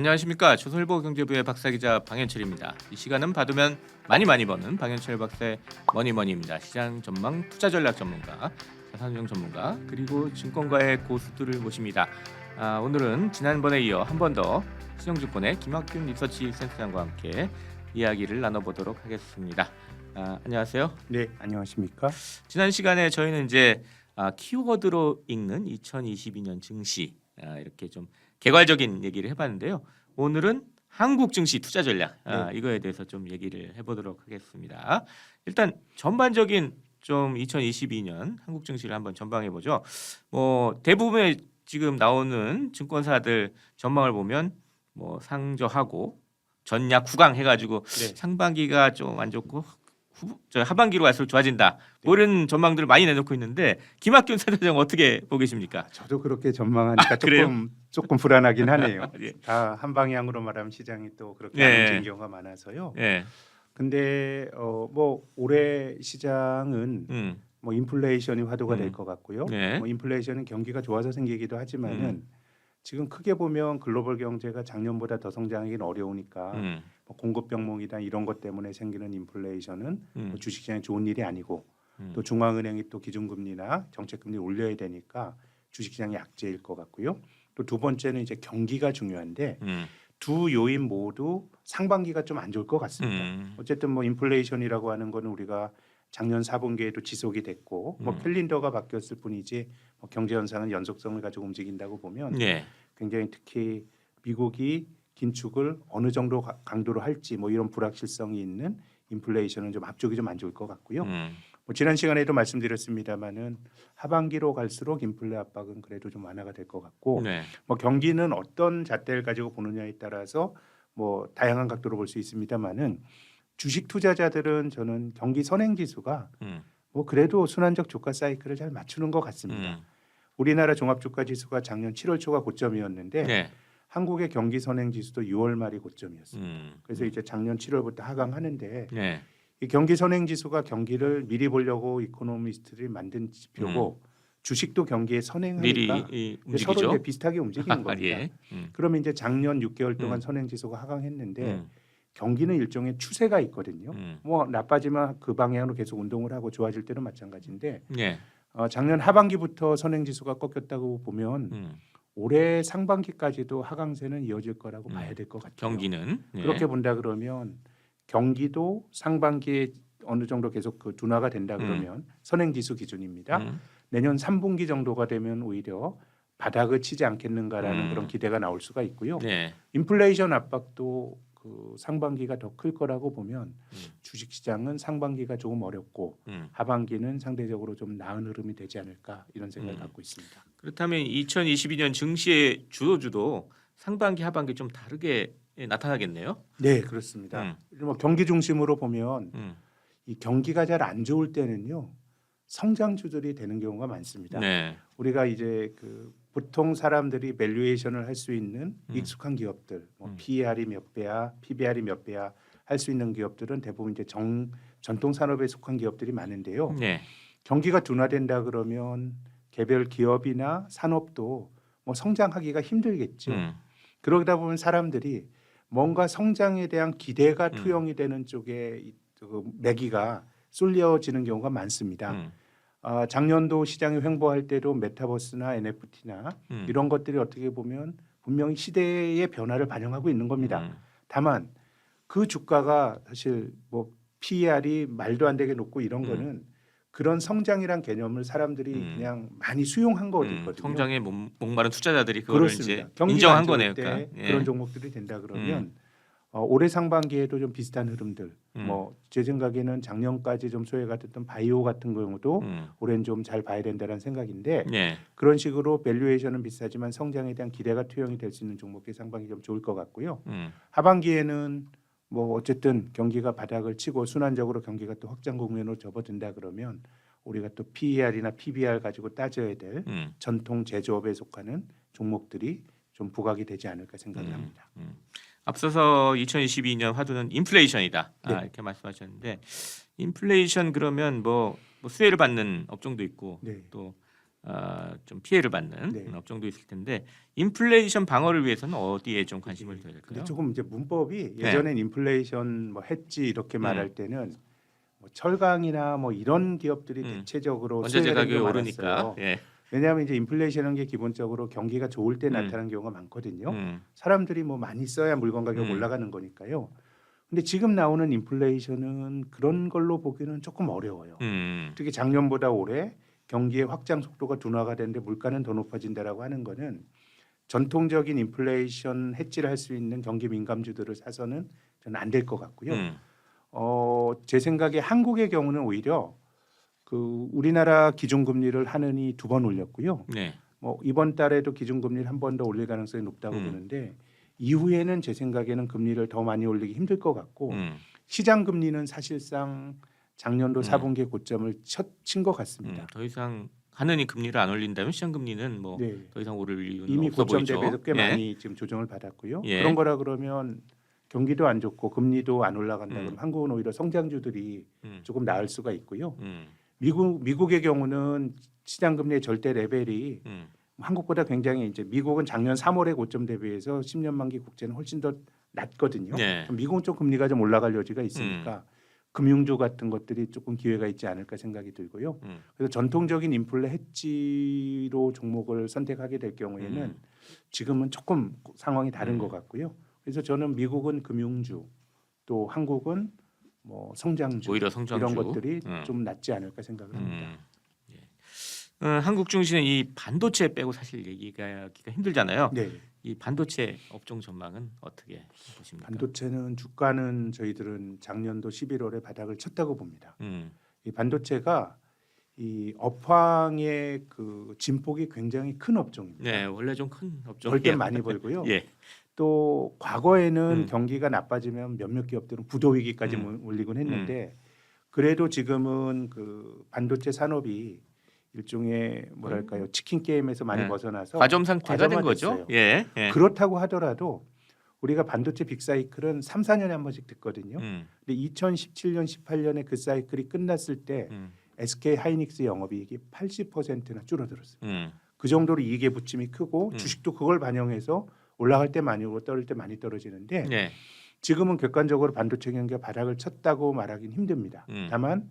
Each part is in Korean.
안녕하십니까 조선일보 경제부의 박사 기자 방현철입니다. 이 시간은 받으면 많이 많이 버는 방현철 박사의 머니머니입니다. 시장 전망, 투자 전략 전문가, 자산운용 전문가 그리고 증권가의 고수들을 모십니다. 아, 오늘은 지난번에 이어 한 번 더 신영증권의 김학균 리서치 센터장과 함께 이야기를 나눠보도록 하겠습니다. 아, 안녕하세요. 네, 안녕하십니까? 지난 시간에 저희는 이제 아, 키워드로 읽는 2022년 증시 아, 이렇게 좀 개괄적인 얘기를 해봤는데요. 오늘은 한국 증시 투자 전략 아, 이거에 대해서 좀 얘기를 해보도록 하겠습니다. 일단 전반적인 좀 2022년 한국 증시를 한번 전방해 보죠. 뭐 대부분의 지금 나오는 증권사들 전망을 보면 뭐 상저하고 전략 구강 해가지고 네. 상반기가 좀 안 좋고 후, 저 하반기로 갈수록 좋아진다. 뭐 이런 전망들을 많이 내놓고 있는데 김학균 센터장 어떻게 보고 계십니까? 저도 그렇게 전망하니까 아, 그래요? 조금 조금 불안하긴 하네요. 예. 다한 방향으로 말하면 시장이 또 그렇게 네. 안 움직이는 경우가 많아서요. 예. 근데 어, 뭐 올해 시장은 음. 뭐 인플레이션이 화두가 음. 될 것 같고요. 네. 뭐 인플레이션은 경기가 좋아서 생기기도 하지만은 음. 지금 크게 보면 글로벌 경제가 작년보다 더 성장하기는 어려우니까 음. 뭐 공급 병목이나 이런 것 때문에 생기는 인플레이션은 음. 뭐 주식시장에 좋은 일이 아니고 음. 또 중앙은행이 또 기준금리나 정책금리 올려야 되니까 주식시장이 약재일 것 같고요. 또 두 번째는 이제 경기가 중요한데 음. 두 요인 모두 상반기가 좀 안 좋을 것 같습니다. 음. 어쨌든 뭐 인플레이션이라고 하는 거는 우리가 작년 4분기에도 지속이 됐고 뭐 음. 캘린더가 바뀌었을 뿐이지 뭐 경제 현상은 연속성을 가지고 움직인다고 보면 예. 굉장히 특히 미국이 긴축을 어느 정도 가- 강도로 할지 뭐 이런 불확실성이 있는 인플레이션은 좀 앞쪽이 좀 안 좋을 것 같고요. 음. 뭐 지난 시간에도 말씀드렸습니다마는 하반기로 갈수록 인플레 압박은 그래도 좀 완화가 될 것 같고 네. 뭐 경기는 어떤 잣대를 가지고 보느냐에 따라서 뭐 다양한 각도로 볼 수 있습니다마는 주식 투자자들은 저는 경기 선행 지수가 음. 뭐 그래도 순환적 주가 사이클을 잘 맞추는 것 같습니다. 음. 우리나라 종합 주가 지수가 작년 7월 초가 고점이었는데 네. 한국의 경기 선행 지수도 6월 말이 고점이었습니다. 음. 그래서 이제 작년 7월부터 하강하는데 네. 이 경기 선행 지수가 경기를 미리 보려고 이코노미스트들이 만든 지표고 주식도 경기에 음. 미리 선행하니까 이, 이제 서로. 이제 비슷하게 움직이는 겁니다. 예. 음. 그러면 이제 작년 6개월 동안 음. 선행 지수가 하강했는데 음. 경기는 일종의 추세가 있거든요. 음. 뭐 나빠지면 그 방향으로 계속 운동을 하고 좋아질 때는 마찬가지인데 예. 어, 작년 하반기부터 선행 지수가 꺾였다고 보면 음. 올해 상반기까지도 하강세는 이어질 거라고 음. 봐야 될 것 같아요. 경기는 예. 그렇게 본다 그러면 경기도 상반기에 어느 정도 계속 그 둔화가 된다 그러면 선행 지수 기준입니다. 음. 내년 3분기 정도가 되면 오히려 바닥을 치지 않겠는가라는 음. 그런 기대가 나올 수가 있고요. 네. 인플레이션 압박도 그 상반기가 더 클 거라고 보면 음. 주식 시장은 상반기가 조금 어렵고 음. 하반기는 상대적으로 좀 나은 흐름이 되지 않을까 이런 생각을 음. 갖고 있습니다. 그렇다면 2022년 증시의 주도주도 상반기 하반기 좀 다르게 나타나겠네요. 네, 그렇습니다. 뭐 경기 중심으로 보면 음. 이 경기가 잘 안 좋을 때는요 성장주들이 되는 경우가 많습니다. 네. 우리가 이제 그 보통 사람들이 밸류에이션을 할 수 있는 음. 익숙한 기업들, 뭐 음. PER이 몇 배야, PBR이 몇 배야 할 수 있는 기업들은 대부분 이제 정 전통 산업에 속한 기업들이 많은데요. 네. 경기가 둔화된다 그러면 개별 기업이나 산업도 뭐 성장하기가 힘들겠죠. 음. 그러다 보면 사람들이 뭔가 성장에 대한 기대가 음. 투영이 되는 쪽에 이- 그 매기가 쏠려지는 경우가 많습니다. 음. 아, 작년도 시장이 횡보할 때도 메타버스나 NFT나 음. 이런 것들이 어떻게 보면 분명히 시대의 변화를 반영하고 있는 겁니다. 음. 다만 그 주가가 사실 뭐 PER이 말도 안 되게 높고 이런 음. 거는 그런 성장이란 개념을 사람들이 음. 그냥 많이 수용한 음. 거거든요. 성장에 목, 목마른 투자자들이 그렇습니다. 이제 경기가 인정한 거네요. 때 그러니까. 예. 그런 종목들이 된다 그러면 어, 올해 상반기에도 좀 비슷한 흐름들. 음. 뭐제 생각에는 작년까지 좀 소외가 됐던 바이오 같은 경우도 음. 올해는 좀 잘 봐야 된다는 생각인데 예. 그런 식으로 밸류에이션은 비슷하지만 성장에 대한 기대가 투영이 될 수 있는 종목이 상반기 좀 좋을 것 같고요. 음. 하반기에는 뭐 어쨌든 경기가 바닥을 치고 순환적으로 경기가 또 확장 국면으로 접어든다 그러면 우리가 또 PER이나 PBR 가지고 따져야 될 음. 전통 제조업에 속하는 종목들이 좀 부각이 되지 않을까 생각을 음. 합니다. 음. 앞서서 2022년 화두는 인플레이션이다 아, 네. 이렇게 말씀하셨는데 인플레이션 그러면 뭐, 뭐 수혜를 받는 업종도 있고 네. 또 어, 좀 피해를 받는 네. 업종도 있을 텐데 인플레이션 방어를 위해서는 어디에 좀 관심을 둬야 근데 될까요? 조금 이제 문법이 네. 예전엔 인플레이션 뭐 했지 이렇게 말할 때는 뭐 철강이나 뭐 이런 기업들이 음. 대체적으로 원자재 가격이 오르니까. 많았어요. 예. 왜냐하면 이제 인플레이션은 게 기본적으로 경기가 좋을 때 음. 나타나는 경우가 많거든요. 음. 사람들이 뭐 많이 써야 물건 가격 음. 올라가는 거니까요. 근데 지금 나오는 인플레이션은 그런 걸로 보기는 조금 어려워요. 음. 특히 작년보다 올해 경기의 확장 속도가 둔화가 되는데 물가는 더 높아진다라고 하는 거는 전통적인 인플레이션 해지를 할 수 있는 경기 민감주들을 사서는 저는 안 될 것 같고요. 음. 어, 제 생각에 한국의 경우는 오히려 그 우리나라 기준금리를 하느니 두 번 올렸고요. 네. 뭐 이번 달에도 기준금리를 한 번 더 올릴 가능성이 높다고 음. 보는데 이후에는 제 생각에는 금리를 더 많이 올리기 힘들 것 같고 음. 시장 금리는 사실상 작년도 음. 4분기 고점을 친것 음. 같습니다. 더 이상 하느니 금리를 안 올린다면 시장 금리는 뭐더 네. 이상 오를 이유는 이미 없어 고점 보이죠. 대비해서 꽤 예. 많이 지금 조정을 받았고요. 예. 그런 거라 그러면 경기도 안 좋고 금리도 안 올라간다 음. 그러면 한국은 오히려 성장주들이 음. 조금 나을 수가 있고요. 음. 미국 미국의 경우는 시장 금리의 절대 레벨이 음. 한국보다 굉장히 이제 미국은 작년 3월의 고점 대비해서 10년 만기 국채는 훨씬 더 낮거든요. 네. 미국은 좀 금리가 좀 올라갈 여지가 있으니까 금융주 같은 것들이 조금 기회가 있지 않을까 생각이 들고요. 음. 그래서 전통적인 인플레 해지로 종목을 선택하게 될 경우에는 음. 지금은 조금 상황이 다른 음. 것 같고요. 그래서 저는 미국은 금융주 또 한국은 뭐 성장주 오히려 성장주 이런 것들이 음. 좀 낫지 않을까 생각을 합니다. 음. 예. 어, 한국 증시는 이 반도체 빼고 사실 얘기가 하기가 힘들잖아요. 네. 이 반도체 업종 전망은 어떻게 보십니까? 반도체는 주가는 저희들은 작년도 11월에 바닥을 쳤다고 봅니다. 음. 이 반도체가 이 업황의 그 진폭이 굉장히 큰 업종입니다. 네, 원래 좀 큰 업종. 벌 때 많이 벌고요. 예. 또 과거에는 음. 경기가 나빠지면 몇몇 기업들은 부도 위기까지 음. 올리곤 했는데 그래도 지금은 그 반도체 산업이 일종의 뭐랄까요 치킨 게임에서 많이 네. 벗어나서 과점 상태가 된. 거죠. 예. 예. 그렇다고 하더라도 우리가 반도체 빅사이클은 3, 4년에 한 번씩 듣거든요. 음. 근데 2017년, 18년에 그 사이클이 끝났을 때 음. SK 하이닉스 영업이익이 80%나 줄어들었어요. 음. 그 정도로 이익의 부침이 크고 음. 주식도 그걸 반영해서 올라갈 때 많이 오르고 떨어질 때 많이 떨어지는데 예. 지금은 객관적으로 반도체 경기가 바닥을 쳤다고 말하기는 힘듭니다. 음. 다만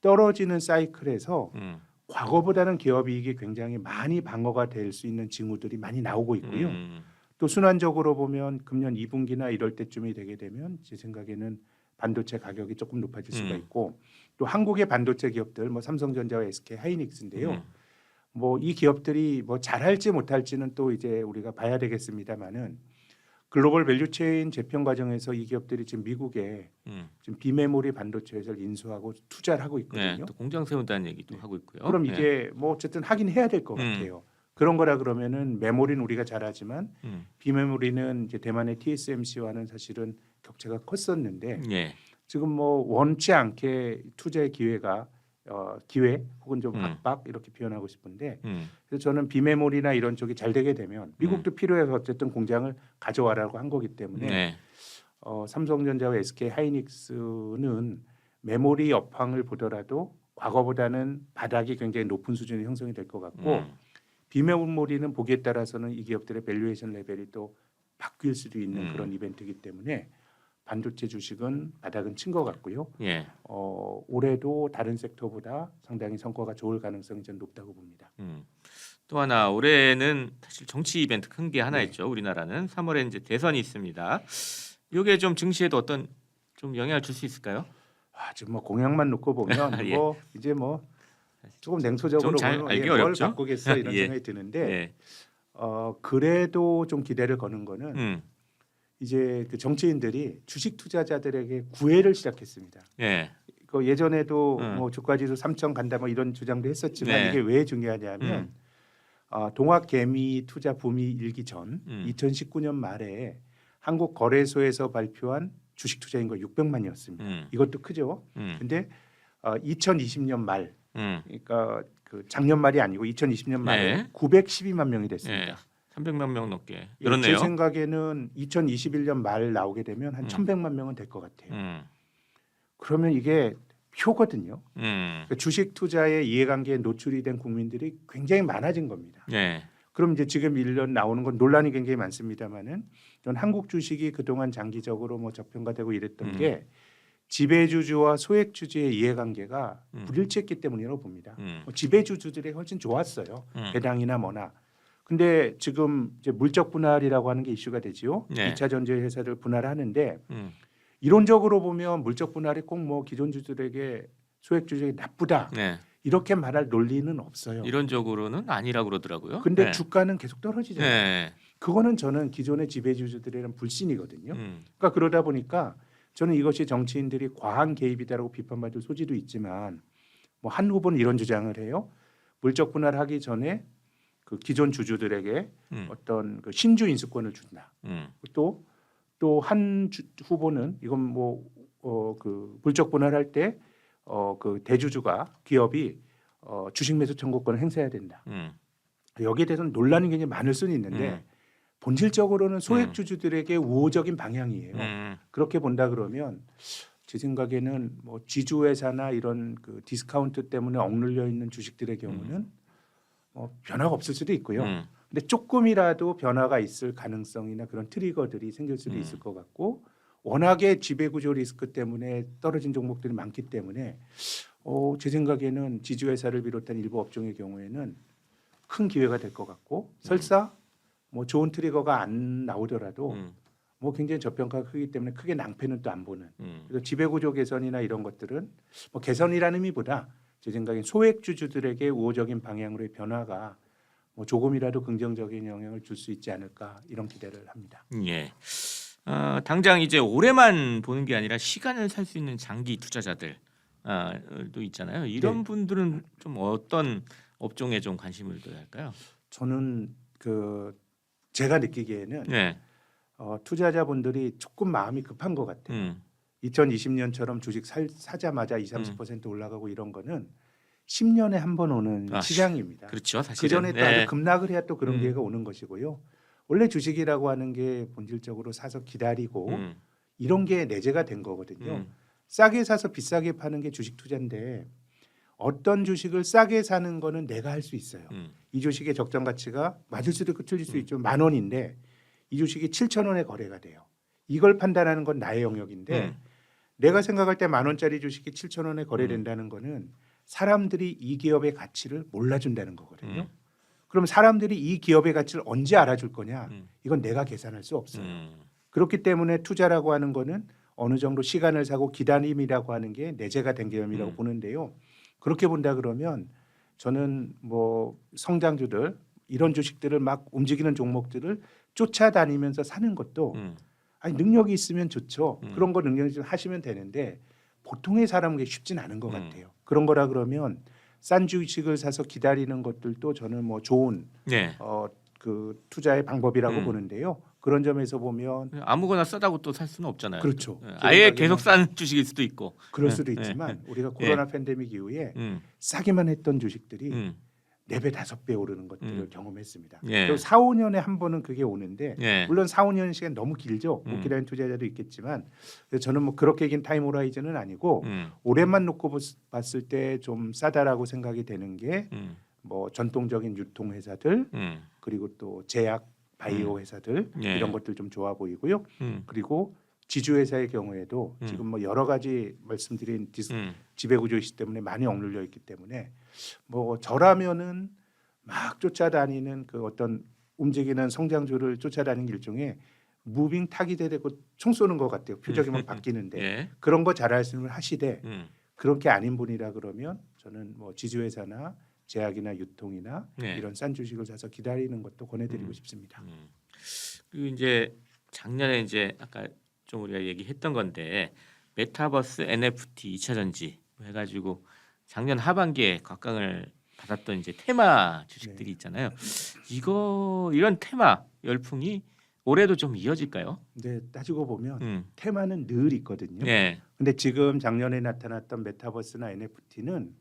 떨어지는 사이클에서 음. 과거보다는 기업 이익이 굉장히 많이 방어가 될 수 있는 징후들이 많이 나오고 있고요. 음. 또 순환적으로 보면 금년 2분기나 이럴 때쯤이 되게 되면 제 생각에는 반도체 가격이 조금 높아질 수가 음. 있고 또 한국의 반도체 기업들 뭐 삼성전자와 SK 하이닉스인데요. 음. 뭐 이 기업들이 뭐 잘할지 못할지는 또 이제 우리가 봐야 되겠습니다만은 글로벌 밸류체인 재편 과정에서 이 기업들이 지금 미국에 음. 지금 비메모리 반도체 회사를 인수하고 투자를 하고 네, 있거든요. 또 공장 세운다는 얘기도 네. 하고 있고요. 그럼 예. 이게 뭐 어쨌든 하긴 해야 될것 음. 같아요. 그런 거라 그러면은 메모리는 우리가 잘하지만 음. 비메모리는 이제 대만의 TSMC와는 사실은 격차가 컸었는데 예. 지금 뭐 원치 않게 투자의 기회가 어, 기회 혹은 좀 음. 압박 이렇게 표현하고 싶은데 음. 그래서 저는 비메모리나 이런 쪽이 잘 되게 되면 미국도 필요해서 어쨌든 공장을 가져와라고 한 거기 때문에 네. 어, 삼성전자와 SK 하이닉스는 메모리 업황을 보더라도 과거보다는 바닥이 굉장히 높은 수준의 형성이 될 것 같고 음. 비메모리는 보기에 따라서는 이 기업들의 밸류에이션 레벨이 또 바뀔 수도 있는 음. 그런 이벤트이기 때문에 반도체 주식은 바닥은 친 것 같고요. 예. 어, 올해도 다른 섹터보다 상당히 성과가 좋을 가능성이 전 높다고 봅니다. 음. 또 하나 올해는 사실 정치 이벤트 큰 게 하나 네. 있죠. 우리나라는 3월에 이제 대선이 있습니다. 이게 좀 증시에도 어떤 좀 영향을 줄 수 있을까요? 아, 지금 뭐 공약만 놓고 보면 예. 뭐 이제 뭐 조금 냉소적으로 좀잘 보면 알기 예, 뭘 어렵죠? 바꾸겠어 이런 예. 생각이 드는데 예. 어, 그래도 좀 기대를 거는 거는 음. 이제 그 정치인들이 주식 투자자들에게 구애를 시작했습니다. 예. 그 예전에도 음. 뭐 주가지수 3천 간다 뭐 이런 주장도 했었지만 네. 이게 왜 중요하냐면 음. 어, 동학 개미 투자 붐이 일기 전 음. 2019년 말에 한국 거래소에서 발표한 주식 투자 인구 600만이었습니다. 음. 이것도 크죠. 음. 근데 어, 2020년 말 음. 그러니까 그 작년 말이 아니고 2020년 말에 네. 912만 명이 됐습니다. 예. 300만 명 넘게 예, 늘었네요. 제 생각에는 2021년 말 나오게 되면 한 음. 1,100만 명은 될 것 같아요. 음. 그러면 이게 표거든요. 음. 그 주식 투자의 이해관계에 노출이 된 국민들이 굉장히 많아진 겁니다. 네. 그럼 이제 지금 일년 나오는 건 논란이 굉장히 많습니다만은 전 한국 주식이 그동안 장기적으로 뭐 저평가되고 이랬던 음. 게 지배주주와 소액주주의 이해관계가 음. 불일치했기 때문이라고 봅니다. 음. 뭐 지배주주들이 훨씬 좋았어요. 음. 배당이나 뭐나. 근데 지금 이제 물적 분할이라고 하는 게 이슈가 되지요. 네. 이 2차 전지 회사를 분할하는데 음. 이론적으로 보면 물적 분할이 꼭 뭐 기존 주주들에게 소액 주주에게 나쁘다 네. 이렇게 말할 논리는 없어요. 이론적으로는 아니라 그러더라고요. 근데 네. 주가는 계속 떨어지잖아요. 네. 그거는 저는 기존의 지배주주들에는 불신이거든요. 음. 그러니까 그러다 보니까 저는 이것이 정치인들이 과한 개입이다라고 비판받을 소지도 있지만 뭐 한 후보는 이런 주장을 해요. 물적 분할하기 전에 그 기존 주주들에게 음. 어떤 그 신주 인수권을 준다. 음. 또또 한 후보는 이건 뭐어그 물적 분할할 때어그 대주주가 기업이 어 주식 매수 청구권을 행사해야 된다. 음. 여기에 대해서는 논란이 굉장히 많을 수는 있는데 음. 본질적으로는 음. 소액 주주들에게 우호적인 방향이에요. 음. 그렇게 본다 그러면 제 생각에는 뭐 지주회사나 이런 그 디스카운트 때문에 억눌려 있는 주식들의 경우는 뭐 변화가 없을 수도 있고요. 음. 근데 조금이라도 변화가 있을 가능성이나 그런 트리거들이 생길 수도 음. 있을 것 같고 워낙에 지배구조 리스크 때문에 떨어진 종목들이 많기 때문에 어, 제 생각에는 지주회사를 비롯한 일부 업종의 경우에는 큰 기회가 될 것 같고 설사 뭐 좋은 트리거가 안 나오더라도 음. 뭐 굉장히 저평가가 크기 때문에 크게 낭패는 또 안 보는 음. 그래서 지배구조 개선이나 이런 것들은 뭐 개선이라는 의미보다 제 생각엔 소액 주주들에게 우호적인 방향으로의 변화가 뭐 조금이라도 긍정적인 영향을 줄 수 있지 않을까 이런 기대를 합니다. 예. 어, 당장 이제 올해만 보는 게 아니라 시간을 살 수 있는 장기 투자자들도 있잖아요. 이런 네. 분들은 좀 어떤 업종에 좀 관심을 둬야 할까요? 저는 그 제가 느끼기에는 네. 어, 투자자분들이 조금 마음이 급한 것 같아요. 음. 2020년처럼 주식 살, 사자마자 2, 30% 올라가고 이런 거는 10년에 한 번 오는 아, 시장입니다. 그렇죠. 사실은. 그 전에 또 네. 아주 급락을 해야 또 그런 음. 기회가 오는 것이고요. 원래 주식이라고 하는 게 본질적으로 사서 기다리고 음. 이런 게 내재가 된 거거든요. 음. 싸게 사서 비싸게 파는 게 주식 투자인데 어떤 주식을 싸게 사는 거는 내가 할 수 있어요. 음. 이 주식의 적정 가치가 맞을 수도 있고 틀릴 수 음. 있죠. 만 원인데 이 주식이 7천 원에 거래가 돼요. 이걸 판단하는 건 나의 영역인데 음. 내가 생각할 때 만 원짜리 주식이 7천 원에 거래된다는 거는 사람들이 이 기업의 가치를 몰라준다는 거거든요. 음. 그럼 사람들이 이 기업의 가치를 언제 알아줄 거냐? 음. 이건 내가 계산할 수 없어요. 음. 그렇기 때문에 투자라고 하는 거는 어느 정도 시간을 사고 기다림이라고 하는 게 내재가 된 개념이라고 음. 보는데요. 그렇게 본다 그러면 저는 뭐 성장주들 이런 주식들을 막 움직이는 종목들을 쫓아다니면서 사는 것도 음. 아니 능력이 있으면 좋죠. 음. 그런 거 능력이 좀 하시면 되는데 보통의 사람에게 쉽진 않은 것 음. 같아요. 그런 거라 그러면 싼 주식을 사서 기다리는 것들도 저는 뭐 좋은 네. 어 그 투자의 방법이라고 음. 보는데요. 그런 점에서 보면 아무거나 싸다고 또 살 수는 없잖아요. 그렇죠. 네. 제 아예 계속 싼 주식일 수도 있고. 그럴 네, 수도 네, 있지만 우리가 코로나 팬데믹 이후에 음. 싸기만 했던 주식들이 음. 네배 다섯 배 오르는 것들을 음. 경험했습니다. 예. 그리고 4, 5년에 한 번은 그게 오는데 예. 물론 4, 5년 시간 너무 길죠. 음. 못 기다리는 투자자도 있겠지만 저는 뭐 그렇게 긴 타임 호라이즌은 아니고 음. 올해만 놓고 보- 봤을 때 좀 싸다라고 생각이 되는 게뭐 음. 전통적인 유통 회사들 음. 그리고 또 제약 바이오 회사들 예. 이런 것들 좀 좋아 보이고요. 음. 그리고 지주 회사의 경우에도 음. 지금 뭐 여러 가지 말씀드린 디스, 음. 지배구조 이슈 때문에 많이 억눌려 있기 때문에 뭐 저라면은 막 쫓아다니는 그 어떤 움직이는 성장주를 쫓아다니는 일종의 무빙 타기 되고 총 쏘는 것 같아요. 표적이만 바뀌는데 예. 그런 거 잘하시면 하시되 음. 그렇게 아닌 분이라 그러면 저는 뭐 지주회사나 제약이나 유통이나 네. 이런 싼 주식을 사서 기다리는 것도 권해드리고 음. 싶습니다. 음. 그리고 이제 작년에 이제 아까 좀 우리가 얘기했던 건데 메타버스 NFT 2차 전지 해가지고 작년 하반기에 각광을 받았던 이제 테마 주식들이 네. 있잖아요. 이거 이런 테마 열풍이 올해도 좀 이어질까요? 근데 따지고 보면 음. 테마는 늘 있거든요. 네. 근데 지금 작년에 나타났던 메타버스나 NFT는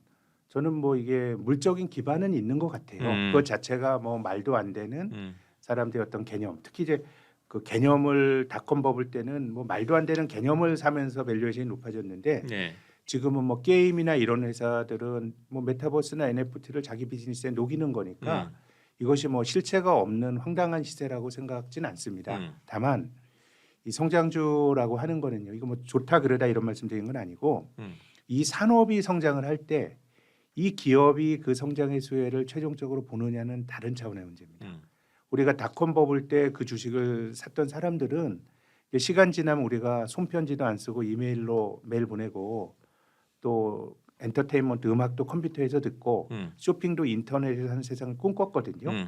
저는 뭐 이게 물적인 기반은 있는 것 같아요. 음. 그것 자체가 뭐 말도 안 되는 음. 사람들의 어떤 개념, 특히 이제 그 개념을 닷컴 버블 때는 뭐 말도 안 되는 개념을 사면서 밸류에이션이 높아졌는데 네. 지금은 뭐 게임이나 이런 회사들은 뭐 메타버스나 NFT를 자기 비즈니스에 녹이는 거니까 음. 이것이 뭐 실체가 없는 황당한 시세라고 생각지는 않습니다. 음. 다만 이 성장주라고 하는 거는요. 이거 뭐 좋다 그러다 이런 말씀드린 건 아니고 음. 이 산업이 성장을 할 때 이 기업이 그 성장의 수혜를 최종적으로 보느냐는 다른 차원의 문제입니다. 음. 우리가 닷컴 버블 때 그 주식을 샀던 사람들은 시간 지나면 우리가 손편지도 안 쓰고 이메일로 메일 보내고 또 엔터테인먼트 음악도 컴퓨터에서 듣고 음. 쇼핑도 인터넷에서 하는 세상을 꿈꿨거든요. 음.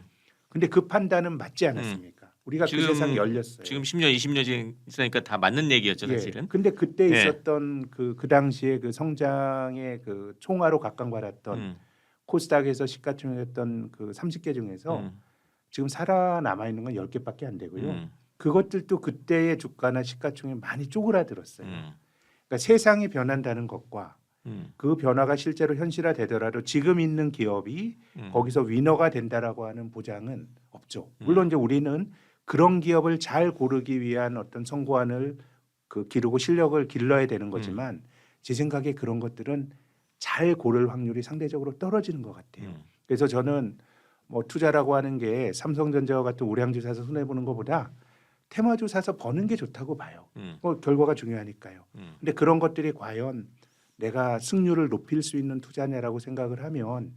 근데 그 판단은 맞지 않았습니까? 우리가 지금- 그 세상이 열렸어요. 지금 10년, 20년 지나니까 다 맞는 얘기였죠, 예. 사실은. 근데 그때 예. 있었던 그, 그 당시에 그 성장의 그 총화로 각광받았던 음. 코스닥에서 시가총액했던 그 30개 중에서 음. 지금 살아남아 있는 건 10개밖에 안 되고요. 음. 그것들도 그때의 주가나 시가총액 많이 쪼그라들었어요. 음. 그러니까 세상이 변한다는 것과 음. 그 변화가 실제로 현실화 되더라도 지금 있는 기업이 음. 거기서 위너가 된다라고 하는 보장은 없죠. 물론 이제 우리는 그런 기업을 잘 고르기 위한 어떤 선고안을 그 기르고 실력을 길러야 되는 거지만 제 생각에 그런 것들은 잘 고를 확률이 상대적으로 떨어지는 것 같아요. 음. 그래서 저는 뭐 투자라고 하는 게 삼성전자와 같은 우량주 사서 손해 보는 것보다 테마주 사서 버는 게 좋다고 봐요. 음. 뭐 결과가 중요하니까요. 음. 근데 그런 것들이 과연 내가 승률을 높일 수 있는 투자냐라고 생각을 하면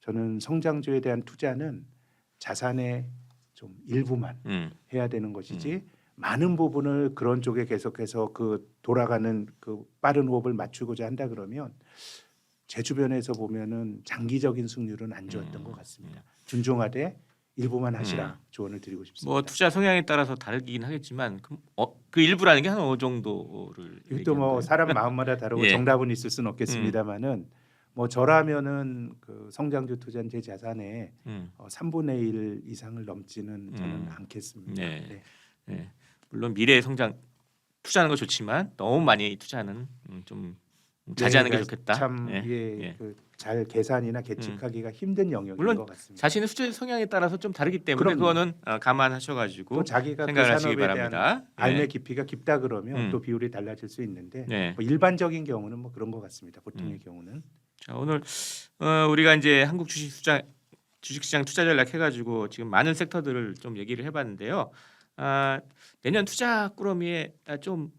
저는 성장주에 대한 투자는 자산의 좀 일부만 음. 해야 되는 것이지 많은 부분을 그런 쪽에 계속해서 그 돌아가는 그 빠른 호흡을 맞추고자 한다 그러면 제 주변에서 보면은 장기적인 승률은 안 좋았던 음. 것 같습니다. 준종하되 일부만 하시라 음. 조언을 드리고 싶습니다. 뭐 투자 성향에 따라서 다르긴 하겠지만 그, 어, 그 일부라는 게 한 어느 정도를 이것도 뭐 얘기하는 사람 마음마다 다르고 예. 정답은 있을 수는 없겠습니다만은 뭐 저라면은 그 성장주 투자는 제 자산의? 음. 어, 3분의 1 이상을 넘지는 저는 음. 않겠습니다. 네. 네. 예. 물론 미래의 성장 투자하는 거 좋지만 너무 많이 투자하는 음, 좀 자제하는 게 네, 좋겠다. 참 예. 예, 예. 그 잘 계산이나 계측하기가 힘든 영역인 물론 것 같습니다. 자신의 수제 성향에 따라서 좀 다르기 때문에 그럼요. 그거는 어, 감안하셔가지고 또 자기가 그 생각하시기 산업에 대한 바랍니다. 알매 예. 깊이가 깊다 그러면 음. 또 비율이 달라질 수 있는데 네. 뭐 일반적인 경우는 뭐 그런 것 같습니다. 보통의 음. 경우는 자 오늘 어, 우리가 이제 한국 주식 투자 주식시장 투자 전략 해가지고 지금 많은 섹터들을 좀 얘기를 해봤는데요. 아, 내년 투자 꾸러미에 아, 좀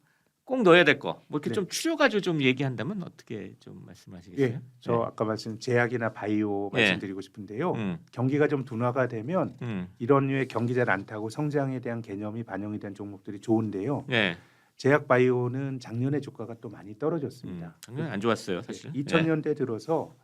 꼭 넣어야 될 거, 뭐 이렇게 네. 좀 추려가지고 좀 얘기한다면 어떻게 좀 말씀하시겠어요? 예, 저 아까 말씀 제약이나 바이오 예. 말씀드리고 싶은데요. 음, 경기가 좀 둔화가 되면 음, 이런 류의 경기 잘 안 타고 성장에 대한 개념이 반영이 된 종목들이 좋은데요. 네, 제약 바이오는 작년에 주가가 또 많이 음, 떨어졌습니다. 작년 안 좋았어요, 사실. 네. 2000년대 들어서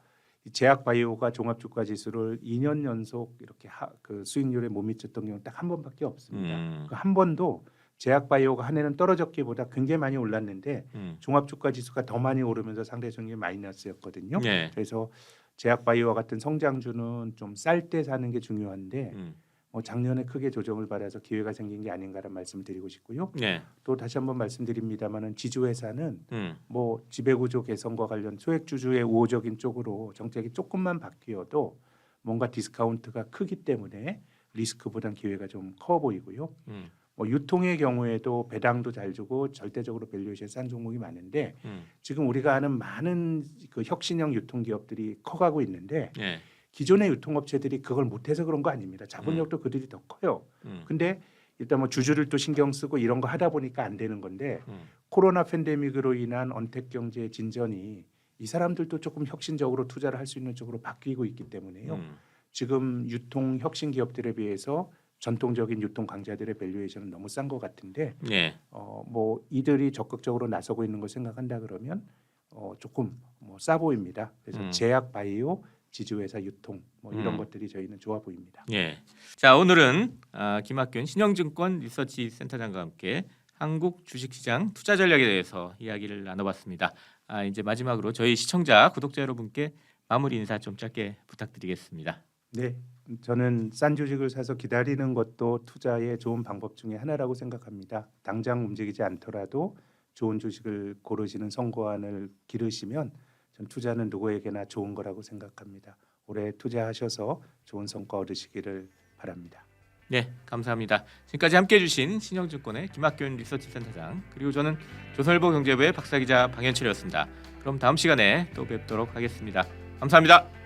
이 제약 바이오가 종합 주가 지수를 2년 연속 이렇게 하, 그 수익률에 못 미쳤던 경우 딱 한 번밖에 없습니다. 음, 그한 번도 제약 바이오가 한 해는 떨어졌기보다 굉장히 많이 올랐는데 음, 종합 주가 지수가 더 많이 오르면서 상대 수익률이 마이너스였거든요. 네, 그래서 제약 바이오와 같은 성장주는 좀 쌀 때 사는 게 중요한데 음, 뭐 작년에 크게 조정을 받아서 기회가 생긴 게 아닌가라는 말씀을 드리고 싶고요. 네, 또 다시 한번 말씀드립니다만은 지주 회사는 음, 뭐 지배구조 개선과 관련 소액주주의 우호적인 쪽으로 정책이 조금만 바뀌어도 뭔가 디스카운트가 크기 때문에 리스크보단 기회가 좀 커 보이고요. 음, 뭐 유통의 경우에도 배당도 잘 주고 절대적으로 밸류에이션 싼 종목이 많은데 음, 지금 우리가 아는 많은 그 혁신형 유통 기업들이 커가고 있는데 네, 기존의 유통업체들이 그걸 못해서 그런 거 아닙니다. 자본력도 그들이 더 커요. 음, 근데 일단 뭐 주주를 또 신경 쓰고 이런 거 하다 보니까 안 되는 건데 음, 코로나 팬데믹으로 인한 언택 경제의 진전이 이 사람들도 조금 혁신적으로 투자를 할 수 있는 쪽으로 바뀌고 있기 때문에요. 음, 지금 유통 혁신 기업들에 비해서 전통적인 유통 강자들의 밸류에이션은 너무 싼 것 같은데 네, 어뭐 이들이 적극적으로 나서고 있는 걸 생각한다 그러면 어 조금 뭐 싸 보입니다. 그래서 음. 제약 바이오 지주회사 유통 뭐 이런 음. 것들이 저희는 좋아 보입니다. 예. 자 오늘은 아, 김학균 신영증권 리서치 센터장과 함께 한국 주식시장 투자 전략에 대해서 이야기를 나눠봤습니다. 아, 이제 마지막으로 저희 시청자 구독자 여러분께 마무리 인사 좀 짧게 부탁드리겠습니다. 네, 저는 싼 주식을 사서 기다리는 것도 투자의 좋은 방법 중에 하나라고 생각합니다. 당장 움직이지 않더라도 좋은 주식을 고르시는 선고안을 기르시면 전 투자는 누구에게나 좋은 거라고 생각합니다. 올해 투자하셔서 좋은 성과 얻으시기를 바랍니다. 네, 감사합니다. 지금까지 함께해 주신 신영증권의 김학균 리서치 센터장 그리고 저는 조선일보 경제부의 박사기자 방현철이었습니다. 그럼 다음 시간에 또 뵙도록 하겠습니다. 감사합니다.